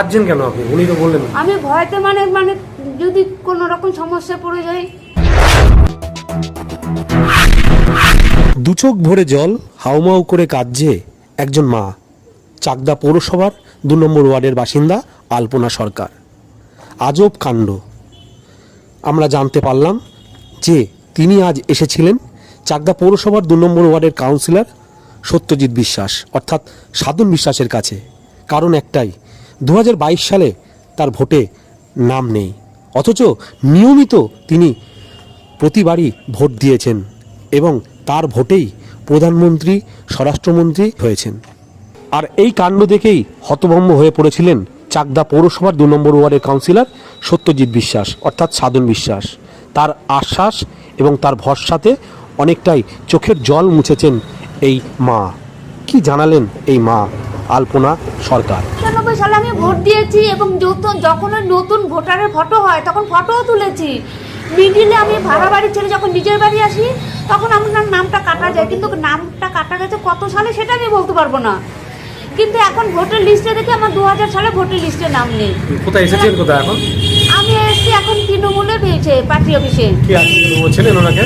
কাঁদছেন কেন আপনি? উনি তো বললেন। আমি ভয়তে মানে মানে যদি কোনো রকম সমস্যা পড়ে যাই। দু চোখ ভরে জল হাউমাউ করে কাঁদছে একজন মা। চাকদা পৌরসভার দু নম্বর ওয়ার্ডের বাসিন্দা আলপনা সরকার। আজব কাণ্ড। আমরা জানতে পারলাম যে তিনি আজ এসেছিলেন চাকদা পৌরসভার দু নম্বর ওয়ার্ডের কাউন্সিলর সত্যজিৎ বিশ্বাস অর্থাৎ সাধন বিশ্বাসের কাছে। কারণ একটাই দু হাজার বাইশ সালে তার ভোটে নাম নেই। অথচ নিয়মিত তিনি প্রতিবারই ভোট দিয়েছেন এবং তার ভোটেই প্রধানমন্ত্রী, স্বরাষ্ট্রমন্ত্রী হয়েছেন। আর এই কাণ্ড দেখেই হতভম্ব হয়ে পড়েছিলেন চাকদা পৌরসভার দু নম্বর ওয়ার্ডের কাউন্সিলর সত্যজিৎ বিশ্বাস, অর্থাৎ সাধন বিশ্বাস। তার আশ্বাস এবং তার ভরসাতে অনেকটাই চোখের জল মুছেছেন এই মা। কি জানালেন এই মা? আলপনা সরকার। একানব্বই সালে আমি ভোট দিয়েছি এবং যখন যখন নতুন ভোটারের ফটো হয় তখন ফটোও তুলেছি। মিডিলে আমি ভাড়া বাড়ি ছেড়ে যখন নিজের বাড়ি আসি তখন আপনার নামটা কাটা যায়। কিন্তু নামটা কাটা গেছে কত সালে সেটা আমি বলতে পারব না। কিন্তু এখন ভোটার লিস্টে দেখে আমার দু হাজার সালে ভোটার লিস্টে নাম নেই। কোথায় এসেছেন কোথায় এখন? আমি এসেছি এখন তৃণমূলে পেয়েছে পার্টি অফিসে। কি ছিলেন ওনাকে?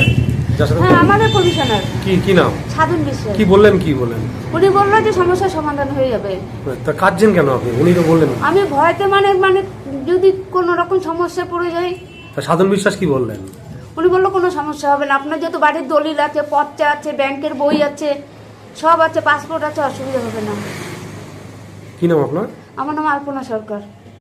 যার সাথে হ্যাঁ আমাদের কমিশনার কি কি নাম? সাধন বিশ্বাস কি বললেন কি উনি বলল যে সমস্যার সমাধান হয়ে যাবে। তা কাঁদছেন কেন আপনি? উনি তো বললেন। আমি ভয়তে মানে মানে যদি কোনো রকম সমস্যা পড়ে তা সাধন বিশ্বাস কি বললেন? উনি বলল কোনো সমস্যা হবে না। আপনার যেহেতু বাড়ির দলিল আছে পর্চা আছে ব্যাংকের বই আছে সব আছে পাসপোর্ট আছে অসুবিধা হবে না। কি নাম আপনার? আমার নাম আলপনা সরকার।